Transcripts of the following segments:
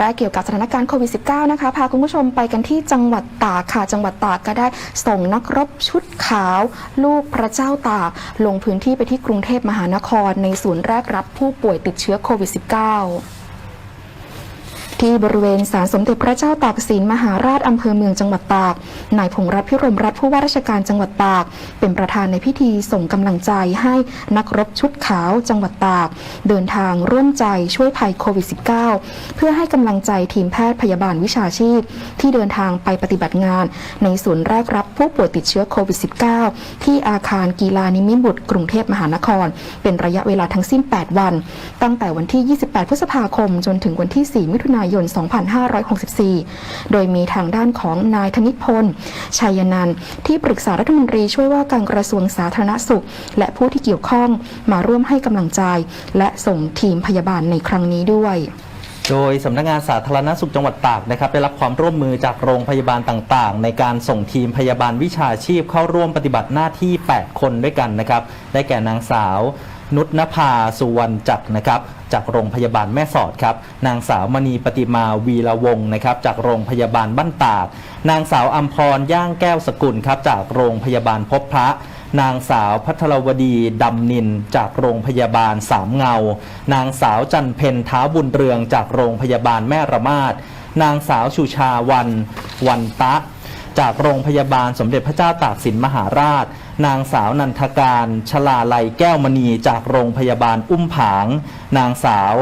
แรกเกี่ยวกับสถานการณ์โควิด -19 นะคะ พาคุณผู้ชมไปกันที่จังหวัดตากค่ะ จังหวัดตากก็ได้ส่งนักรบชุดขาว ลูกพระเจ้าตาก ลงพื้นที่ไปที่กรุงเทพมหานคร ในศูนย์แรกรับผู้ป่วยติดเชื้อโควิด -19 ที่บริเวณศาลสมเด็จพระเจ้าตากสินมหาราชอำเภอเมืองจังหวัดตาก นายพงรัตน์พิรมรัตน์ผู้ว่าราชการจังหวัดตาก เป็นประธานในพิธีส่งกำลังใจให้นักรบชุดขาวจังหวัดตาก เดินทางร่วมใจช่วยภัยโควิด -19 เพื่อให้กำลังใจทีมแพทย์พยาบาลวิชาชีพ ที่เดินทางไปปฏิบัติงาน ในศูนย์แรกรับผู้ป่วยติดเชื้อโควิด -19 ที่อาคารกีฬานิมิบุตรกรุงเทพมหานคร เป็นระยะเวลาทั้งสิ้น 8 วัน ตั้งแต่วันที่ 28 พฤษภาคม จนถึงวันที่ 4 มิถุนายนายน 2564 โดยมีทางด้านของนายธนิพลชัยนันท์ที่ปรึกษารัฐมนตรีช่วยว่าการกระทรวงสาธารณสุข และผู้ที่เกี่ยวข้องมาร่วมให้กำลังใจ และส่งทีมพยาบาลในครั้งนี้ด้วยโดยสำนักงานสาธารณสุขจังหวัดตากนะครับได้รับความร่วมมือจากโรงพยาบาลต่างๆ ในการส่งทีมพยาบาลวิชาชีพเข้าร่วมปฏิบัติหน้าที่ 8 คนด้วยกันนะครับ ได้แก่นางสาว นุชนภาสุวรรณจักรนะครับจากโรงพยาบาลแม่สอดครับนางสาวมณีปฏิมาวีระวงนะครับจากโรงพยาบาลบ้านตากนางสาวอัมพรย่างแก้วสกุลครับจากโรงพยาบาลพบพระนางสาวพัทรวดีดำนินจากโรงพยาบาลสามเงา นางสาวจันเพนท้าบุญเรืองจากโรงพยาบาลแม่ระมาดนางสาวชูชาวัน วันตะ จากโรงพยาบาลสมเด็จพระเจ้าตากสินมหาราช นางสาวนันทการ ชลาลัยแก้วมณี จากโรงพยาบาลอุ้มผาง นางสาว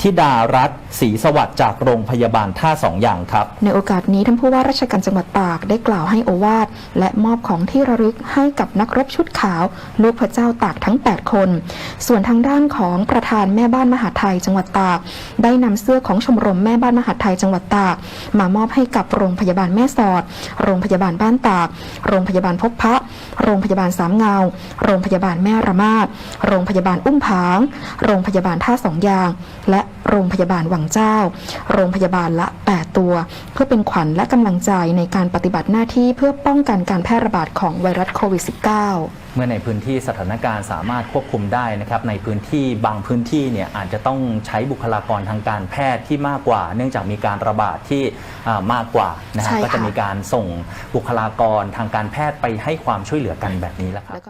ทิดารัตน์ศรีสวัสดิ์จากโรงพยาบาลท่าสองอย่างครับ ในโอกาสนี้ท่านผู้ว่าราชการจังหวัดตากได้กล่าวให้โอวาทและมอบของที่ระลึกให้กับนักรบชุดขาว ลูกพระเจ้าตากทั้ง 8 คน ส่วนทางด้านของประธานแม่บ้านมหาไทยจังหวัดตาก ได้นำเสื้อของชมรมแม่บ้านมหาไทยจังหวัดตาก มามอบให้กับโรงพยาบาลแม่สอด โรงพยาบาลบ้านตาก โรงพยาบาลพบพระ โรงพยาบาลสามเงา โรงพยาบาลแม่ระมาดโรงพยาบาลอุ้มผาง โรงพยาบาลท่าสองยาง และ โรงพยาบาลวังเจ้า โรงพยาบาลละ 8 ตัว เพื่อเป็นขวัญและกำลังใจในการปฏิบัติหน้าที่เพื่อป้องกันการแพร่ระบาดของไวรัสโควิด -19 เมื่อในพื้นที่สถานการณ์สามารถควบคุมได้นะครับในพื้นที่บางพื้นที่เนี่ยอาจจะต้องใช้บุคลากรทางการแพทย์ที่มากกว่า เนื่องจากมีการระบาดที่มากกว่านะฮะใช่ค่ะก็จะมีการส่งบุคลากรทางการแพทย์ไปให้ความช่วยเหลือกันแบบนี้แหละครับ